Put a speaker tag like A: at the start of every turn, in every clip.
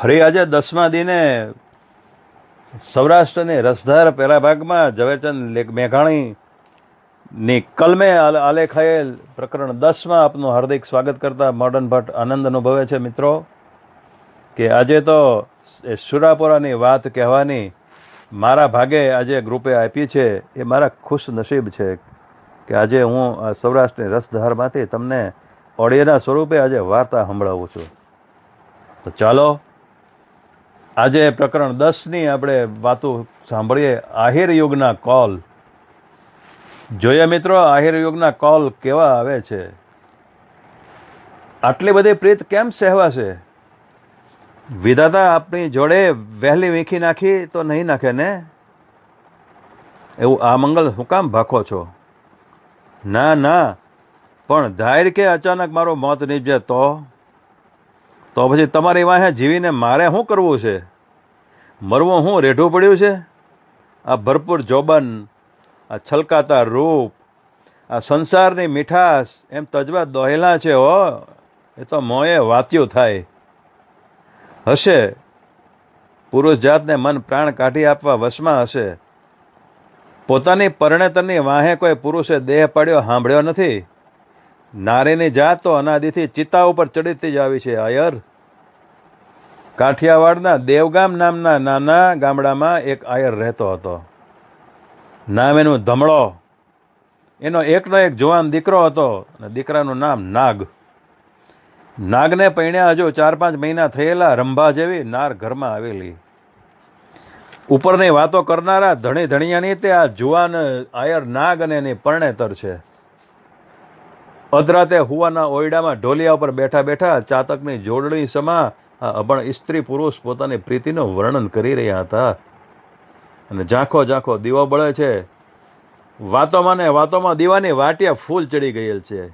A: ફરી આજે દસમા દિને સૌરાષ્ટ્રની રસધાર પહેલા ભાગમાં ઝવેરચંદ લેખ મેઘાણીની કલમે આલેખાયેલ પ્રકરણ દસમાં આપનું હાર્દિક સ્વાગત કરતા મોડર્ન ભટ્ટ આનંદ અનુભવે છે મિત્રો કે આજે તો એ સુરાપોરાની વાત કહેવાની મારા ભાગે આજે ગ્રુપે આપી છે, એ મારા ખુશ નસીબ છે કે આજે હું સૌરાષ્ટ્રની રસધારમાંથી તમને ઓડિયોના સ્વરૂપે આજે વાર્તા સંભળાવું છું. તો ચાલો આજે પ્રકરણ દસની આપણે વાતો સાંભળીએ. આહિર યુગના કોલ. જોઈએ મિત્રો, આહિર યુગના કોલ કેવા આવે છે? આટલી બધી પ્રીત કેમ સહેવાશે? વિધાતા આપણી જોડે વહેલી વીખી નાખી તો નહીં નાખે ને? એવું આ મંગલ હું કામ ભાખો છો? ના ના, પણ ધાયર કે અચાનક મારો મોત નીપજે તો? તો પછી તમારી વાંહે જીવીને મારે શું કરવું છે? મરવું શું રેઢું પડ્યું છે? આ ભરપૂર જોબન, આ છલકાતા રૂપ, આ સંસારની મીઠાશ, એમ તજવા દોહેલા છે હો. એ તો મોંએ વાત્યું થાય. હશે. પુરુષ જાતને મન પ્રાણ કાઢી આપવા વશમાં હશે. પોતાની પરણેતરની વાહે કોઈ પુરુષે દેહ પાડ્યો, સાંભળ્યો નથી. નારીની જાત તો અનાદિથી ચિત્તા ઉપર ચડીતી જ આવી છે, આયર. કાઠિયાવાડના દેવગામ નામના નાના ગામડામાં એક આયર રહેતો હતો. નામ એનું ધમળો. એનો એકનો એક જુવાન દીકરો હતો અને દીકરાનું નામ નાગ. નાગને પૈણ્યા હજુ ચાર પાંચ મહિના થયેલા રંભા જેવી નાર ઘરમાં આવેલી. ઉપરની વાતો કરનારા ધણી ધણિયાની તે આ જુવાન, આયર નાગ અને એની પરણેતર છે. અધરાતે હુવાના ઓયડામાં ઢોલિયા ઉપર બેઠા બેઠા ચાતકની જોડણી સમા અભણ સ્ત્રી પુરુષ પોતાની પ્રીતિનું વર્ણન કરી રહ્યા હતા. અને ઝાંખો ઝાંખો દીવો બળે છે. વાતોમાં ને વાતોમાં દીવાની વાટિયા ફૂલ ચડી ગયેલ છે.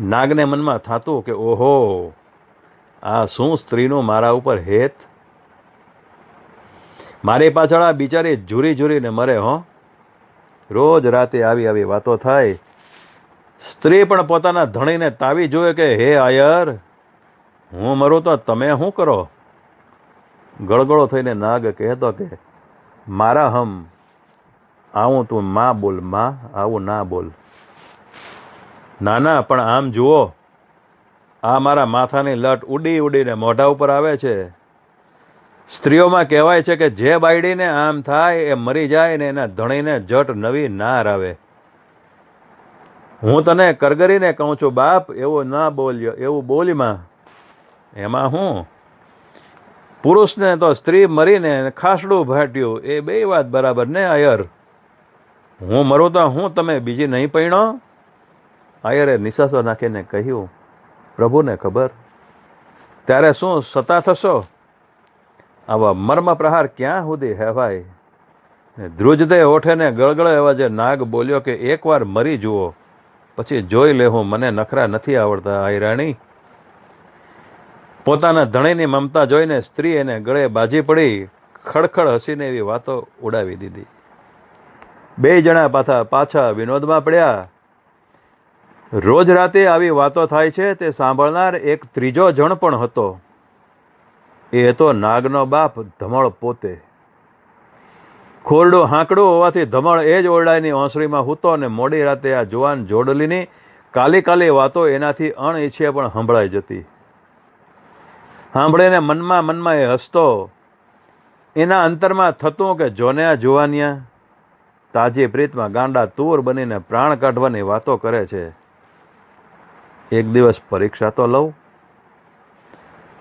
A: નાગને મનમાં થાતું કે ઓહો, આ શું સ્ત્રીનું મારા ઉપર હેત? મારી પાછળ આ બિચારી ઝૂરી ઝૂરીને મરે હો. રોજ રાતે આવી આવી વાતો થાય. સ્ત્રી પણ પોતાના ધણીને તાવી જોઈએ કે, હે આયર, હું મરું તો તમે શું કરો? ગળગળો થઈને નાગ કહેતો કે, મારા હમ, આવું તું માં બોલ, માં, આવું ના બોલ. ના ના પણ આમ જુઓ, આ મારા માથાની લટ ઉડી ઉડીને મોઢા ઉપર આવે છે. સ્ત્રીઓમાં કહેવાય છે કે, જે બાયડીને આમ થાય એ મરી જાય ને એના ધણીને જટ નવી નાર આવે. હું તને કરગરીને કહું છું, બાપ, એવો ના બોલ્યો. એવું બોલીમાં એમાં હું? પુરુષને તો સ્ત્રી મરીને ખાસડું ભાટ્યું. એ બે વાત બરાબર ને, આયર? હું મરું તો હું તમે બીજી નહીં પૈણો? આયરે નિશાસો નાખીને કહ્યું, પ્રભુને ખબર? ત્યારે શું સતા થશો? આવા મર્મ પ્રહાર ક્યાં સુધી હેવાય? ધ્રુજદે ઓઠે ને ગળગળે એવા જે નાગ બોલ્યો કે, એકવાર મરી જુઓ. પછી જોઈ લે હું, મને નખરા નથી આવડતા આયરાણી પોતાના ધણીની મમતા જોઈને સ્ત્રી એને ગળે બાજી પડી, ખડખડ હસીને એવી વાતો ઉડાવી દીધી. બે જણા પાછા પાછા વિનોદમાં પડ્યા. રોજ રાતે આવી વાતો થાય છે, તે સાંભળનાર એક ત્રીજો જણ પણ હતો. એ હતો નાગનો બાપ ધમળ પોતે. ખોરડું હાંકડું હોવાથી ધમણ એ જ ઓરડાની ઓસરીમાં હૂતો અને મોડી રાતે આ જુવાન જોડલીની કાલી કાલી વાતો એનાથી અણઈચ્છે પણ સંભળાઈ જતી. સાંભળીને મનમાં મનમાં એ હસતો, એના અંતરમાં થતું કે જોને આ જુવાનિયા? તાજી પ્રીતમાં ગાંડા તૂર બનીને પ્રાણ કાઢવાની વાતો કરે છે. એક દિવસ પરીક્ષા તો લઉં.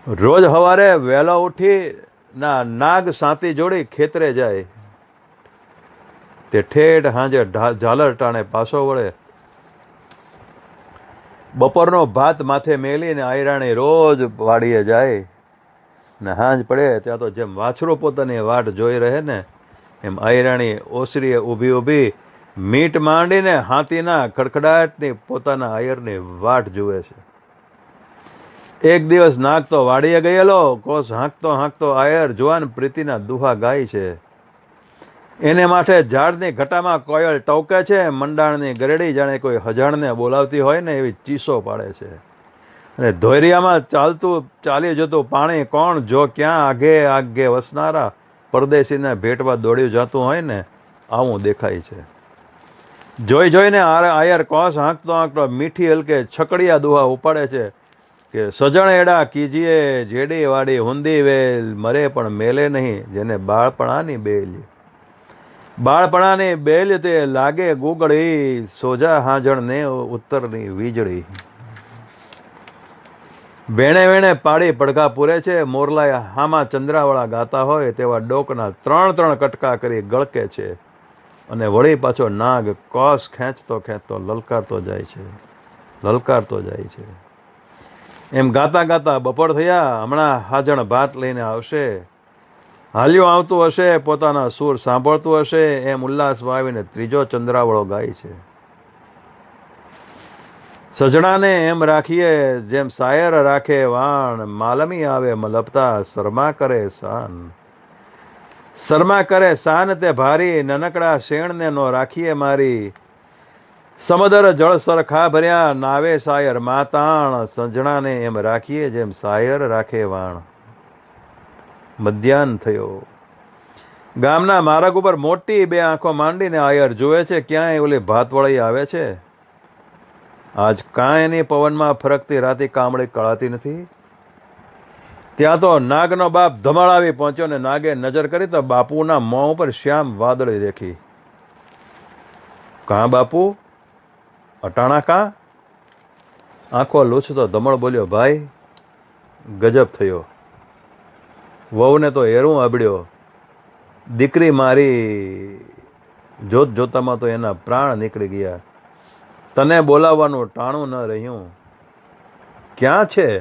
A: રોજ સવારે વહેલો ઉઠી ના નાગ સાંતી જોડી ખેતરે જાય. તે ઠેઠ હાંજે ઝાલર ટાણે પાછો વળે. બપોરનો ભાત માથે મેલીને આયરાણી રોજ વાડીએ જાય. ને હાંજ પડે, ત્યાં તો જેમ વાછરો પોતાની વાટ જોઈ રહે ને, એમ આયરાણી ઓસરીએ ઊભી ઊભી મીટ માંડીને હાથીના ખડખડાટની પોતાના આયરની વાટ જુએ છે. એક દિવસ નાગ તો વાડીએ ગયેલો, કોસ હાંકતો હાંકતો આયર જુવાન પ્રીતિના દુહા ગાય છે. એને માટે ઝાડની ઘટામાં કોયલ ટવકે છે, મંડાણની ગરડી જાણે કોઈ હજાણને બોલાવતી હોય ને એવી ચીસો પાડે છે. અને ધોરિયામાં ચાલતું, ચાલી જતું પાણી કોણ, જો ક્યાં આગે આગે વસનારા, પરદેશીને ભેટવા દોડ્યું જતું હોય ને, આવું દેખાય છે. જોઈ જોઈને આર- આયર કોસ હાંકતો હાંકતો મીઠી હલકે છકડિયા દુહા ઉપાડે છે કે, સજણ એડા કીજીએ જેડી વાડી હુંદી વેલ મરે પણ મેલે નહીં, જેને બાળપણાની બેલ. બાળપણાની બેલ તે લાગે ગુગળી, સોજા હાજણ ને ઉત્તરની વીજળી. વેણે વેણે પાડી પડઘા પૂરે છે મોરલા હામાં ચંદ્રાવાળા ગાતા હોય તેવા ડોકના ત્રણ ત્રણ કટકા કરી ગળકે છે. અને વળી પાછો નાગ કોસ ખેંચતો ખેંચતો લલકારતો જાય છે, લલકારતો જાય છે. એમ ગાતા ગાતા બપોર થયા, હમણાં હાજણ ભાત લઈને આવશે. હાલ્યું આવતું હશે, પોતાના સૂર સાંભળતું હશે, એમ ઉલ્લાસ વાવીને ત્રીજો ચંદ્રાવળો ગાય છે. સજણાને એમ રાખીએ, જેમ સાયર રાખે વાણ, માલમી આવે મલપતા, શરમા કરે શાન શર્મા કરે શાન તે ભારી, નનકડા શેણને નો રાખીએ મારી. સમદર જળ સરખા ભર્યા, નાવે સાયર માતાણ, સજણાને એમ રાખીએ, જેમ સાયર રાખે વાણ. મધ્યાહન થયો. ગામના માર્ગ ઉપર મોટી બે આંખો માંડીને આયર જુએ છે, ક્યાંય ઓલી ભાતવાળી આવે છે? આજ કાંઈ એની પવનમાં ફરકતી રાતી કામળી કળાતી નથી? ત્યાં તો નાગનો બાપ ધમાડાવી પહોંચ્યો ને નાગે નજર કરી તો બાપુના મોં ઉપર શ્યામ વાદળી દેખી. કાં બાપુ? અટાણા કાં? આંખો લૂછતો ધમણ બોલ્યો, ભાઈ, ગજબ થયો. વહુને તો હેરું અબડ્યો દીકરી મારી જોત જોતામાં તો એના પ્રાણ નીકળી ગયા. તને બોલાવવાનું ટાણું ન રહ્યું. ક્યાં છે?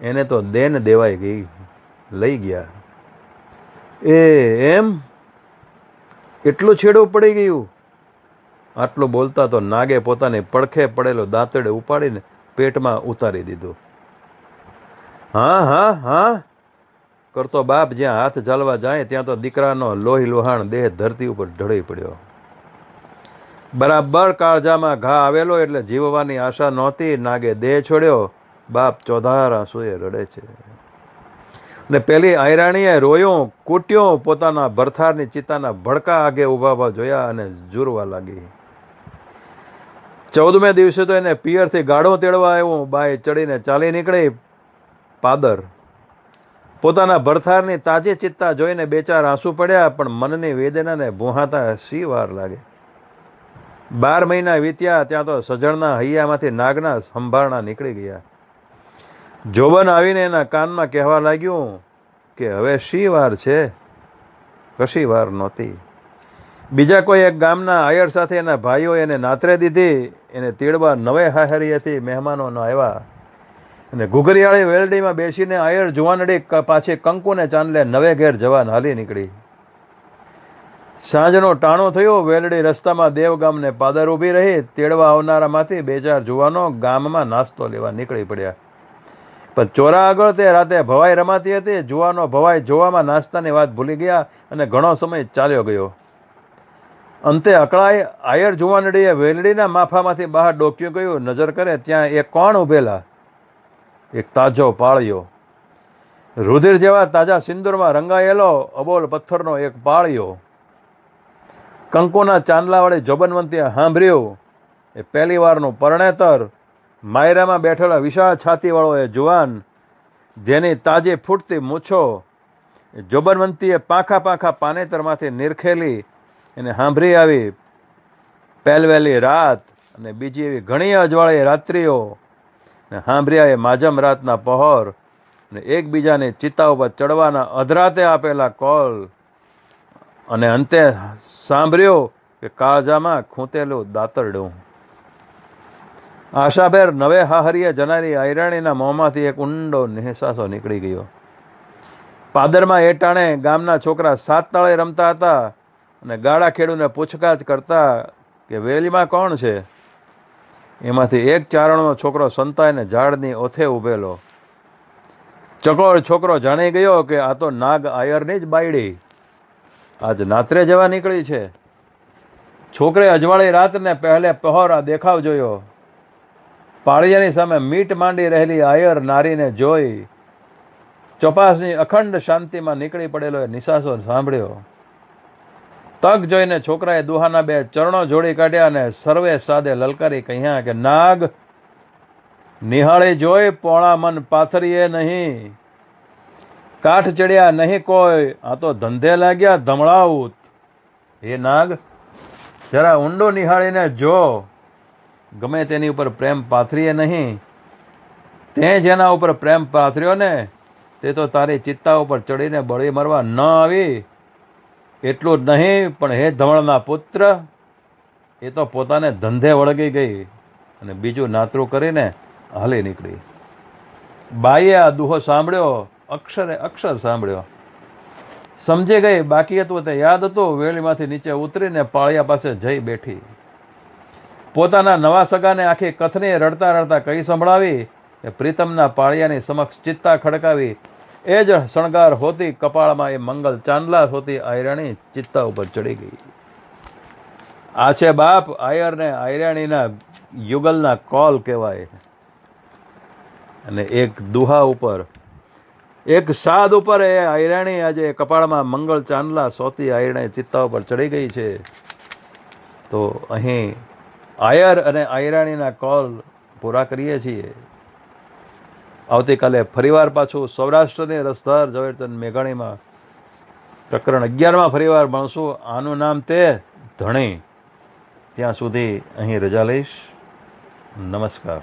A: એને તો દેન દેવાઈ ગઈ, લઈ ગયા. એ એમ? એટલું છેડું પડી ગયું? આટલું બોલતા તો નાગે પોતાની પડખે પડેલો દાંતડે ઉપાડીને પેટમાં ઉતારી દીધું. હા હા હા. કરતો બાપ જ્યાં હાથ ચાલવા જાય, ત્યાં તો દીકરાનો લોહી લોહાણ દેહ ધરતી ઉપર ઢળી પડ્યો. બરાબર કાળજામાં ઘા આવેલો એટલે જીવવાની આશા નહોતી, નાગે દેહ છોડ્યો, બાપ ચોધાર આંસુએ રડે છે. ને પેલી આયરાણીએ રોયું, કૂટ્યું, પોતાના ભરથારની ચિતાના ભડકા આગે ઉભાવા જોયા અને જુરવા લાગી. ચૌદમે દિવસે તો એને પિયરથી ગાડો તેડવા આવ્યું, બાય ચડીને ચાલી નીકળી, પાદર. પોતાના ભરથારની તાજી ચિત્તા જોઈને બે ચાર આંસુ પડ્યા, પણ મનની વેદનાને ભૂહાતા સી વાર લાગે? બાર મહિના વીત્યા, ત્યાં તો સજણના હૈયામાંથી નાગના સંભારણા નીકળી ગયા. જોબન આવીને એના કાનમાં કહેવા લાગ્યું કે, હવે શી વાર છે? કશી વાર નહોતી. બીજા કોઈ એક ગામના આયર સાથે એના ભાઈઓ એને નાતરે દીધી, એને તીડવા નવે હાહરીએથી મહેમાનો ન આવ્યા. અને ઘુઘરિયાળી વેલડીમાં બેસીને આયર જુવાનડી પાછી કંકુને ચાંદલે નવે ઘેર જવાન હાલી નીકળી. સાંજનો ટાણો થયો, વેલડી રસ્તામાં દેવગામને પાદર ઊભી રહી, તેડવા આવનારામાંથી બે ચાર જુવાનો ગામમાં નાસ્તો લેવા નીકળી પડ્યા. પણ ચોરા આગળ તે રાતે ભવાઈ રમાતી હતી, જુવાનો ભવાઈ જોવામાં નાસ્તાની વાત ભૂલી ગયા અને ઘણો સમય ચાલ્યો ગયો. અંતે અકળાઈ આયર જુવાનડીએ વેલડીના માફામાંથી બહાર ડોક્યું ગયું, નજર કરે ત્યાં એ કોણ ઊભેલા? એક તાજો પાળિયો. રુધિર જેવા તાજા સિંદૂરમાં રંગાયેલો અબોલ પથ્થરનો એક પાળિયો. કંકુના ચાંદલાવાળી જોબનવંતીએ સાંભળ્યું એ પહેલી વારનું પરણેતર. માયરામાં બેઠેલા વિશાળ છાતીવાળો એ જુવાન. જેની તાજી ફૂટતી મૂછો. જોબનવંતીએ પાંખા પાંખા પાનેતરમાંથી નિરખેલી એને સાંભળી આવી. પહેલવેલી રાત અને બીજી એવી ઘણી અજવાળી રાત્રિઓ. ને સાંભળ્યા એ માજમ રાતના પહોર ને એકબીજાની ચિત્તા ઉપર ચડવાના અધરાતે આપેલા કોલ. અને અંતે સાંભળ્યો કે કાળજામાં ખૂંતેલું દાતરડું. આશાભેર નવે હાહરીએ જનારી આયરાણીના મોંમાંથી એક ઊંડો નિહસાસો નીકળી ગયો. પાદરમાં એટાણે ગામના છોકરા સાત તાળે રમતા હતા અને ગાળા ખેડૂને પૂછકાછ કરતા કે વેલીમાં કોણ છે? એમાંથી એક ચારણનો છોકરો સંતાઈને ઝાડની ઓથે ઊભેલો ચકોર છોકરો જાણી ગયો કે આ તો નાગ આયરની જ બાયડી. આજ નાત્રે જવા નીકળી છે. છોકરે અજવાળી રાતને પહેલે પહોર આ દેખાવ જોયો. પાળિયાની સામે મીટ માંડી રહેલી આયર નારીને જોઈ. ચોપાસની અખંડ શાંતિમાં નીકળી પડેલો એ નિશાસો સાંભળ્યો. તક જોઈને છોકરાએ દુહાના બે ચરણો જોડી કાઢ્યા અને સર્વે સાદે લલકારી કહ્યા કે, નાગ, નિહાળી જોઈ, પોણા મન પાથરીએ નહીં. કાઠ ચડ્યા નહીં કોઈ, આ તો ધંધે લાગ્યા ધમળાવું હે નાગ, જરા ઊંડો નિહાળીને જો. ગમે તેની ઉપર પ્રેમ પાથરીએ નહીં. તે જેના ઉપર પ્રેમ પાથર્યો ને, તે તો તારી ચિત્તા ઉપર ચડીને બળી મરવા ન આવી. એટલું જ નહીં, પણ હે ધમણના પુત્ર, એ તો પોતાને ધંધે વળગી ગઈ અને બીજું નાતરું કરીને હાલી નીકળી. બાઈએ આ દુહો સાંભળ્યો, અક્ષરે અક્ષર સાંભળ્યો. સમજી ગઈ બાકી હતું તે યાદ હતું, વેલીમાંથી નીચે ઉતરીને પાળિયા પાસે જઈ બેઠી. પોતાના નવા સગાને આખી કથની રડતા રડતા કહી સંભળાવી પ્રીતમના પાળિયાની સમક્ષ ચિત્તા ખડકાવી એ જ શણગાર હોતી કપાળમાં એ મંગલ ચાંદલા હોતી આયરાણી ચિત્તા ઉપર ચડી ગઈ. આ છે બાપ, આયરને આયરાણીના યુગલના કોલ કહેવાય. અને એક દુહા ઉપર, એક સાદ ઉપર એ આયરાણી આજે કપાળમાં મંગળ ચાંદલા સોતી આયરાણી ચિત્તા ઉપર ચડી ગઈ છે. તો અહીં આયર અને આયરાણીના કોલ પૂરા કરીએ છીએ. આવતીકાલે ફરીવાર પાછું સૌરાષ્ટ્રની રસધાર ઝવેરચંદ મેઘાણીમાં. પ્રકરણ અગિયારમાં ફરીવાર ભણશું. આનું નામ તે ધણી. ત્યાં સુધી અહીં રજા લઈશ. નમસ્કાર.